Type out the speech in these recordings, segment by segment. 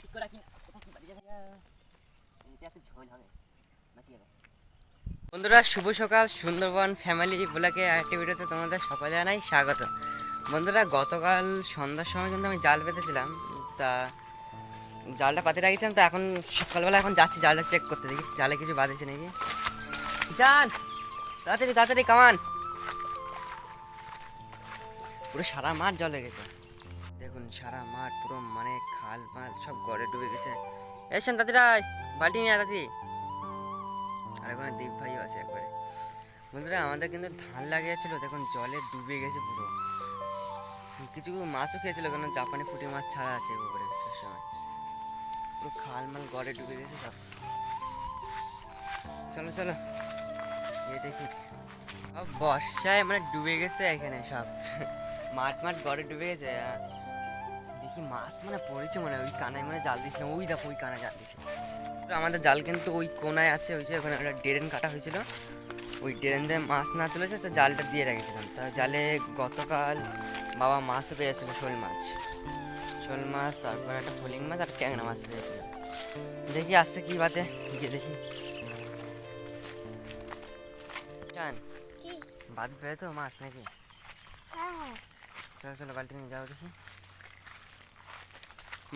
ঠিক করে রাখি কোথায় কি বাড়ি যাবে ঝোল হবে যাবে বন্ধুরা, শুভ সকাল, সুন্দরবন ফ্যামিলি ব্লকে আরেকটি ভিডিওতে তোমাদের সকলে জানাই স্বাগত। বন্ধুরা, গতকাল সন্ধ্যার সময় কিন্তু আমি জাল পেতেছিলাম তা জালটা পাতে রাখিছিলাম তো এখন সকালবেলা এখন যাচ্ছি জালটা চেক করতে দেখি, জালে কিছু বাঁধেছে নাকি। জান তাড়াতাড়ি তাড়াতাড়ি কামান পুরো সারা মাঠ জলে গেছে। সারা মাঠ পুরো মানে খাল মাল সব গড়ে ডুবে গেছে। তাড়াতাড়ি আয়, বালতি নিয়ে তাড়াতাড়ি আর ওখানে দীপ ভাইও আছে একবারে। বন্ধুরা আমাদের কিন্তু ধান লাগিয়েছিল দেখুন জলে ডুবে গেছে পুরো। কিছু মাছও খেয়েছিল কারণ জাপানি ফুটি মাছ ছাড়া আছে উপরে সবসময় পুরো খাল মাল গড়ে ডুবে গেছে সব। চলো চলো। এই দেখি। বর্ষায় মানে ডুবে গেছে এখানে সব। মাঠ মাঠ গড়ে ডুবে গেছে দেখি মাছ? মানে পড়েছে মানে ওই কানায় মানে জাল দিয়েছিলাম। ওই দেখো ওই কানায় জাল দিয়েছিলাম আমাদের জাল কিন্তু ওই কোনায় আছে ওই যে ওখানে একটা ড্রেন কাটা হয়েছিল। ওই ড্রেন দিয়ে মাছ না চলেছে তো জালটা দিয়ে রেখেছিলাম। তা জালে গতকাল বাবা মাছ পেয়েছিল শোল মাছ। শোল মাছ তারপর একটা ফলিং মাছ আর ট্যাংরা মাছ পেয়েছিল। দেখি আসছে কি বাদে গিয়ে দেখি। চান? কি? বাঁধবে তো মাছ নাকি। হ্যাঁ হ্যাঁ। চলো চলো বালতি নিয়ে যাও দেখি।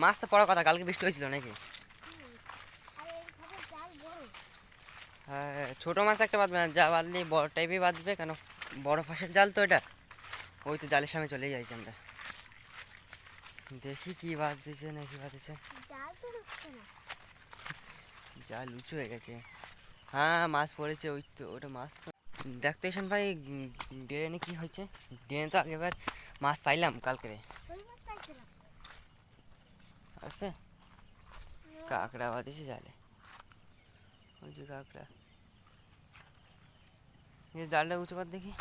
মাছ তো পড়ার কথা, কালকে বৃষ্টি হয়েছিল নাকি? হ্যাঁ ছোটো মাছ একটা বাঁধবে না, যা বাঁধলে বড় টাইপই বাঁধবে কেন? বড় ফাঁসের জাল তো এটা। ওই তো জালের সামনে চলেই যাইছি আমরা। দেখি কি বাঁধতেছে না কি বাঁধতেছে। জাল উঁচু হয়ে গেছে। হ্যাঁ মাছ পড়েছে, ওই তো, ওটা মাছ তো। দেখতে এসেন ভাই ড্রেনে কি হয়েছে? ড্রেনে তো আগেবার মাছ পাইলাম কালকে। আছে কাঁকড়া বাঁধেছে জালে ওই যে কাঁকড়া জালটা উঁচু কর দেখি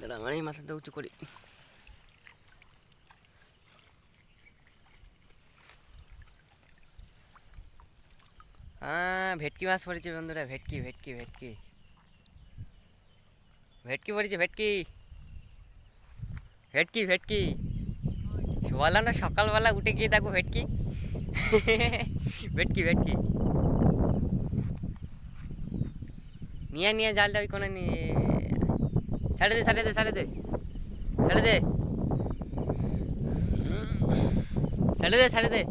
দাঁড়া আমার এই মাথাটা উঁচু করি হ্যাঁ ভেটকি মাছ পড়েছে বন্ধুরা ভেটকি ভেটকি ভেটকি ভেটকি পড়েছে ভেটকি ভেটকি ভেটকি। বললাম না সকালবেলা উঠে গিয়ে দেখো ভেটকি? ভেটকি ভেটকি। নিয়ে নিয়ে জালটা ওই কোনে নিয়ে। ছাড়ে দে ছাড়ে দে ছাড়ে দে। ছাড়ে দে। ছাড়ে দে ছাড়ে দে।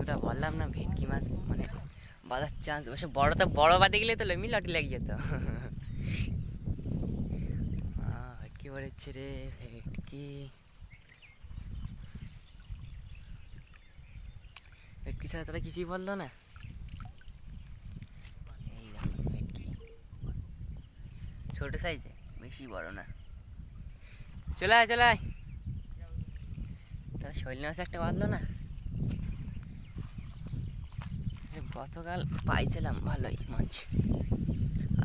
ওটা বললাম না ভেটকি মাছ মানে বাজার চান্স বসে বড় তো বড় বাদে গেলে তো লমি লটি লেগে যেত। পড়েছে রে ভেটকি ভেটকি ছাড়া তোরা কিছুই বলল না ভেটকি ছোট সাইজে বেশি বড় না চলে আয় চলে আয় তার শৈল মাছ একটা বাঁধলো না গতকাল পাইছিলাম ভালোই মাছ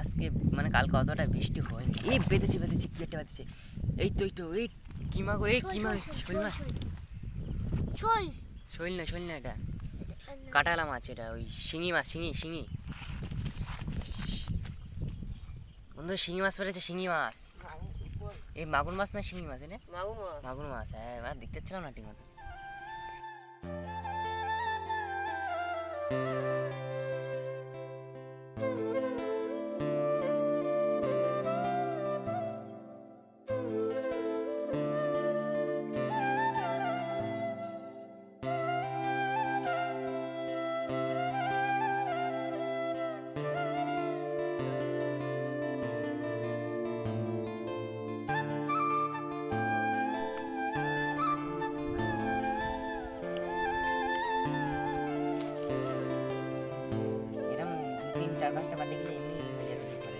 আজকে মানে কালকে অতটা বৃষ্টি হয়নি। এই বেঁধেছে বেঁধেছে কি একটা বেঁধেছে। এই তো এই তো এই কিমা করে এই কিমা শৈল মাছ ছই শৈল না। শৈল না এটা। কাটালা মাছ এটা ওই শিঙি মাছ শিঙি শিঙি। বন্ধু শিঙি মাছ পেরেছে শিঙি মাছ। এই মাগুর মাছ না শিঙি মাছ এনে মাগুর মাছ। হ্যাঁ এবার দেখতে ছিলাম না ঠিক মতো চার পাঁচটা বাদে গেলে এমনি হয়ে যাবে করে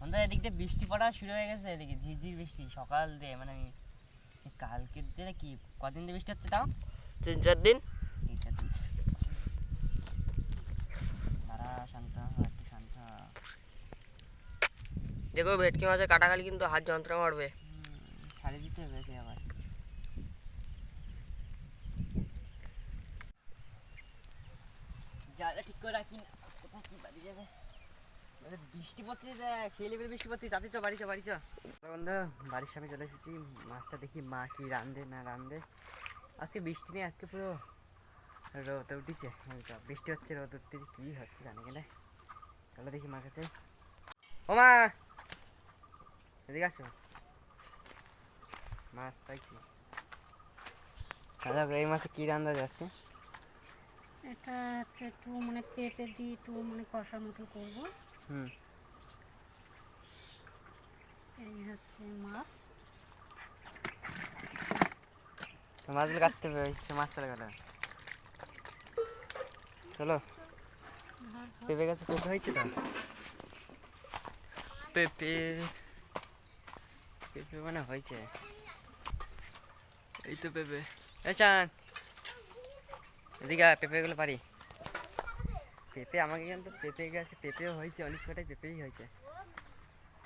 বন্ধু এদিক দিয়ে বৃষ্টি পড়া শুরু হয়ে গেছে এদিকে ঝিরঝির বৃষ্টি সকাল দিয়ে মানে আমি কালকের দিনে কি কদিন দিয়ে বৃষ্টি হচ্ছে তাও? তিন চার দিন। তিন চার দিন। তারা শান্ত একটু শান্ত দেখো ভেটকি মাছের কাটাখালি কিন্তু হাত যন্ত্রণা মারবে হুম, ছাড়ে দিতে হবে একে আবার জালটা ঠিক করে রাখি না। কি বাড়ি যাবে? এবার বৃষ্টি দেখ সেই লেভেল বৃষ্টি পড়ছে। যাতে চ, বাড়ি চ বাড়ি চ। বন্ধু, বাড়ির সামনে চলে এসেছি। মাছটা দেখি মা কি রান্ধে না রান্ধে আজকে বৃষ্টি নেই, আজকে পুরো রোদ উঠেছে। বৃষ্টি হচ্ছে, রোদ উঠতেছে কি হচ্ছে জানি গেলে চলো দেখি মার কাছে। ও মা! এদিকে আসো। মাছ পাইছি। এই মাছে কি রান্না আজকে? এটা হচ্ছে একটু মানে পেঁপে দিয়ে একটু মানে কষার মতো করব। হুম। এই হচ্ছে মাছ। মাছগুলো কাটতে হবে ওই সে মাছ চলে গেল চলো। পেঁপে গাছে পেঁপে হয়েছে তো? পেঁপে। পেঁপে মানে হয়েছে। এই তো পেঁপে। এই চান। এদিকে পেঁপেগুলো পারি পেঁপে আমাকে কিন্তু পেঁপে গাছে, পেঁপেও হয়েছে, অনেক কটাই পেঁপেই হয়েছে।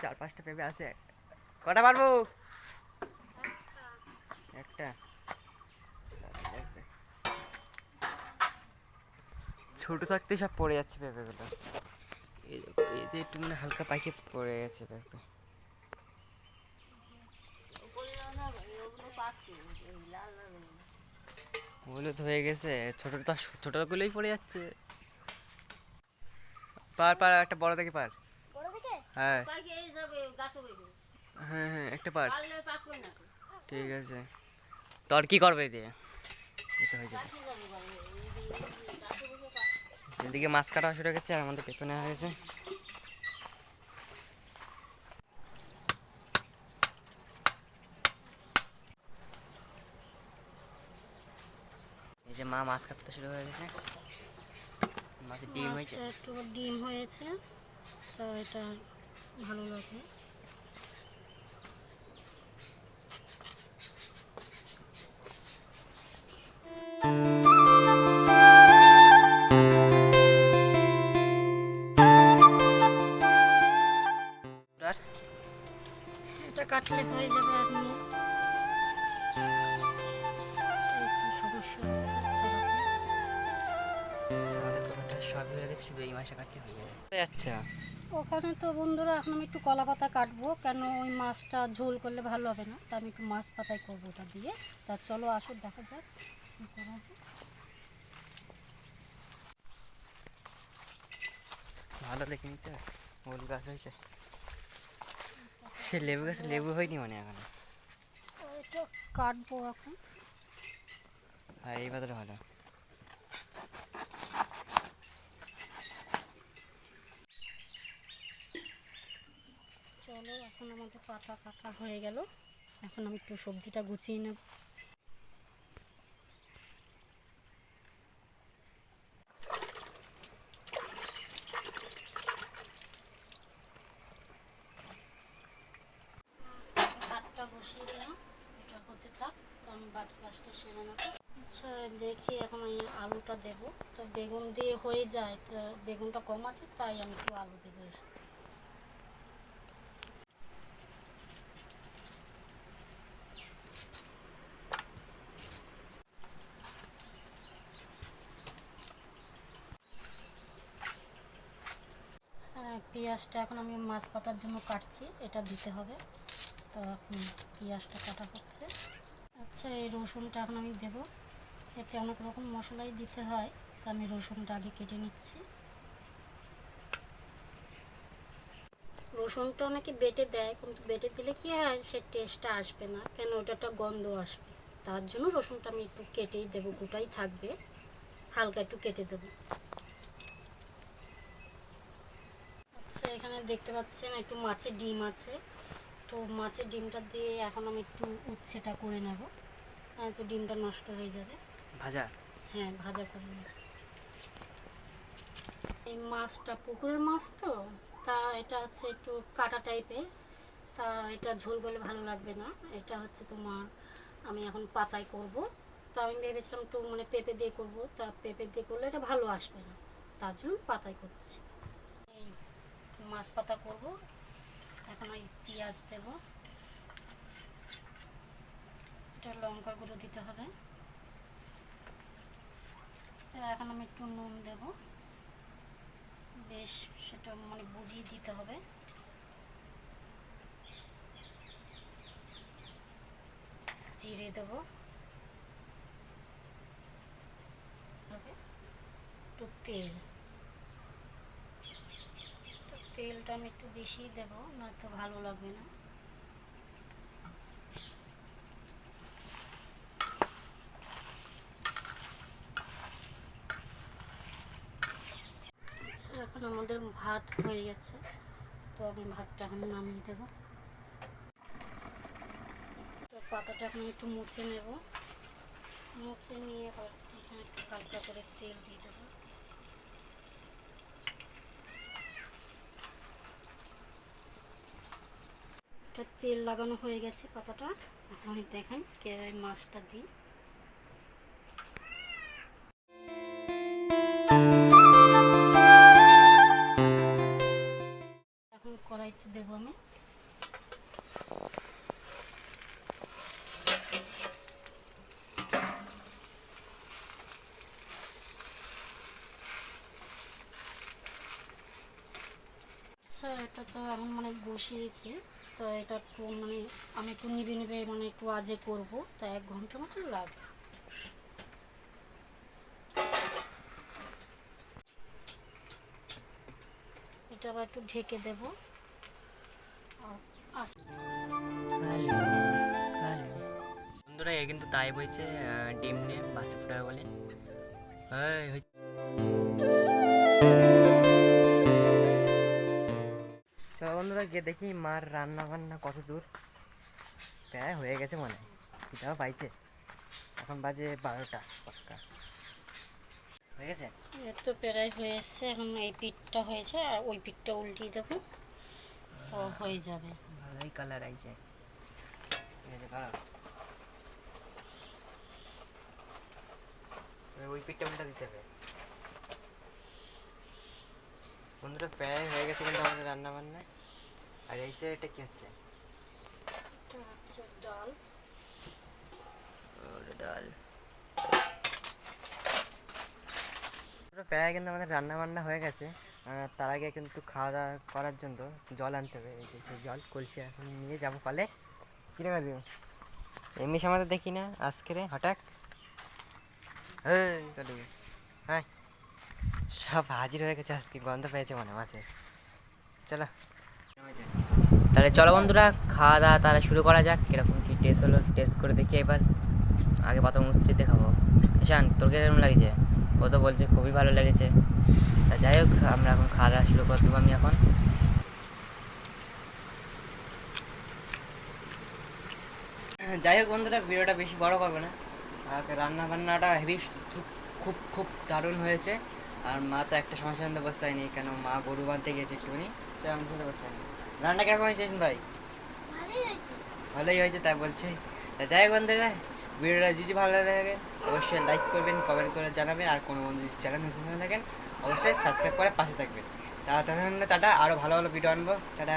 চার পাঁচটা পেঁপে আছে। কটা পারব? একটা। ছোট থাকতে সব পড়ে যাচ্ছে পেঁপেগুলো এই এতে একটু মানে হালকা পাখি পড়ে গেছে পেঁপে। হলুদ হয়ে গেছে। ছোট তো ছোটগুলোই পড়ে যাচ্ছে। পার পার একটা বড় দেখে পার। হ্যাঁ। হ্যাঁ হ্যাঁ একটা পার। ঠিক আছে। তোর কি করবে দিয়ে এটা হয়ে যাবে। এদিকে মাছ কাটা শুরু হয়ে গেছে আর আমাদের নেওয়া হয়ে গেছে। যে মা মাছ কাটতে শুরু হয়ে গেছে। মাছের ডিম হয়েছে। একটু ডিম হয়েছে তো এটা ভালো লাগে। এটা কাটলে হয়ে যাবে আচ্ছা। ওখানে তো বন্ধুরা এখন আমি একটু কলা পাতা কাটবো। কেন ওই মাছটা ঝোল করলে ভালো হবে না? তা আমি একটু মাছ পাতায় করব ওটা দিয়ে। তা চলো আসো দেখা যাক কি করা ভালো দেখে নিতে ওল গাছ হয়েছে। সে লেবু গাছে লেবু হয়নি মানে এখন? কাটবো এখন। হ্যাঁ এই বাদলে ভালো। চলো এখন আমাদের পাতা কাটা হয়ে গেল। এখন আমি একটু সবজিটা গুছিয়ে নেব। থাক সেরে নেব আচ্ছা দেখি এখন আমি আলুটা দেব। তো বেগুন দিয়ে হয়ে যায়, তো বেগুনটা কম আছে, তাই আমি একটু আলু দেবো পেঁয়াজটা এখন আমি মাছ পাতার জন্য কাটছি, এটা দিতে হবে। তো এখন পেঁয়াজটা কাটা হচ্ছে। আচ্ছা এই রসুনটা এখন আমি দেব। এতে অনেক রকম মশলাই দিতে হয়, তো আমি রসুনটা আগে কেটে নিচ্ছি। রসুনটা অনেকে বেটে দেয়, কিন্তু বেটে দিলে কি হয়, সে টেস্টটা আসবে না। কেন ওটা একটা গন্ধ আসবে। তার জন্য রসুনটা আমি একটু কেটেই দেবো, গোটাই থাকবে। হালকা একটু কেটে দেবো আচ্ছা এখানে দেখতে পাচ্ছেন একটু মাছের ডিম আছে। তো মাছের ডিমটা দিয়ে এখন আমি একটু উচ্ছেটা করে নেব। হ্যাঁ তো ডিমটা নষ্ট হয়ে যাবে। ভাজা? হ্যাঁ ভাজা করে নেব। এই মাছটা পুকুরের মাছ তো? তা এটা হচ্ছে একটু কাটা টাইপের। তা এটা ঝোল করলে ভালো লাগবে না। এটা হচ্ছে তোমার আমি এখন পাতায় করব। তো আমি ভেবেছিলাম একটু মানে পেঁপে দিয়ে করব। তা পেঁপে দিয়ে করলে এটা ভালো আসবে না। তার জন্য পাতায় করছি। মাছ পাতা করব। এখন ওই পেঁয়াজ দেব। এটা লঙ্কার গুঁড়ো দিতে হবে। এখন আমি একটু নুন দেব। বেশ, সেটা মানে বুঝিয়ে দিতে হবে। জিরে দেবো। একটু তেল। তেলটা আমি একটু বেশিই দেবো, নয়তো ভালো লাগবে না। আচ্ছা এখন আমাদের ভাত হয়ে গেছে, তো আমি ভাতটা এখন নামিয়ে দেবো। তো পাতাটা এখন একটু মুছে নেব। মুছে নিয়ে এখানে একটু হালকা করে তেল দিয়ে দেবো। এটা তেল লাগানো হয়ে গেছে পাতাটা। এখন দেখেন কে মাছটা দিই। এখন কড়াইতে দেবো আমি। আচ্ছা এটা তো এখন মানে বসিয়েছি। তো এটা একটু মানে আমি একটু নিবে নিবে মানে একটু আজে করব, তা এক ঘণ্টা মতো লাগবে। এটা আবার একটু ঢেকে দেব। আর বন্ধুরা, এ কিন্তু তাই বলছে ডিম নিয়ে বাচ্চা ফোটাবে বলে। গিয়ে দেখি মার রান্না বান্না কত দূর। প্রায় হয়ে গেছে মনে হয়। পাইছে। এখন বাজে বারোটা পাক্কা। হয়ে গেছে? তো প্রায় হয়ে এসছে। এখন এই পিঠটা হয়েছে আর ওই পিঠটা উল্টিয়ে দেবো। তো হয়ে যাবে। ভালোই কালার আইছে। ওই পিঠটা উল্টা দিতে হবে। বন্ধুরা প্রায় হয়ে গেছে কিন্তু আমাদের রান্না বান্না আর এই এটা কি হচ্ছে? ডাল। ডাল। প্রায় কিন্তু আমাদের রান্না বান্না হয়ে গেছে। তার আগে কিন্তু খাওয়া দাওয়া করার জন্য জল আনতে হবে। এই যে জল কলসি এখন নিয়ে যাব পালে কিনে পারবি এমনি সময় তো দেখি না আজকেরে হঠাৎ। এই হ্যাঁ সব হাজির হয়ে গেছে আজকে গন্ধ পেয়েছে মনে মাছের। চলো। তাহলে চলো বন্ধুরা, খাওয়া দাওয়া তাহলে শুরু করা যাক। কীরকম কি টেস্ট হলো টেস্ট করে দেখি এবার। আগে প্রথম উচ্চিতে খাব ঈশান, তোর কীরকম লাগছে? ও তো বলছে খুবই ভালো লেগেছে। তা যাই হোক, আমরা এখন খাওয়া দাওয়া শুরু করে দেবো আমি এখন। যাই হোক বন্ধুরা, ভিডিওটা বেশি বড় করব না। আর রান্না বান্নাটা হেভি খুব খুব দারুণ হয়েছে। আর মা তো একটা সমস্যা বসতে হয়নি কেন মা গরু বাঁধতে গেছে একটুখানি, তাই আমি বসতে হয়নি রান্না কেমন হয়েছে ভাই? ভালোই হয়েছে। তাই বলছি। তা যাই বন্ধুরা ভিডিওটা যদি ভালো লাগে অবশ্যই লাইক করবেন কমেন্ট করে জানাবেন আর কোনো বন্ধু যদি চ্যানেল নতুন হয়ে থাকেন অবশ্যই সাবস্ক্রাইব করে পাশে থাকবেন। তা তখন টাটা আরও ভালো ভালো ভিডিও আনব। টাটা।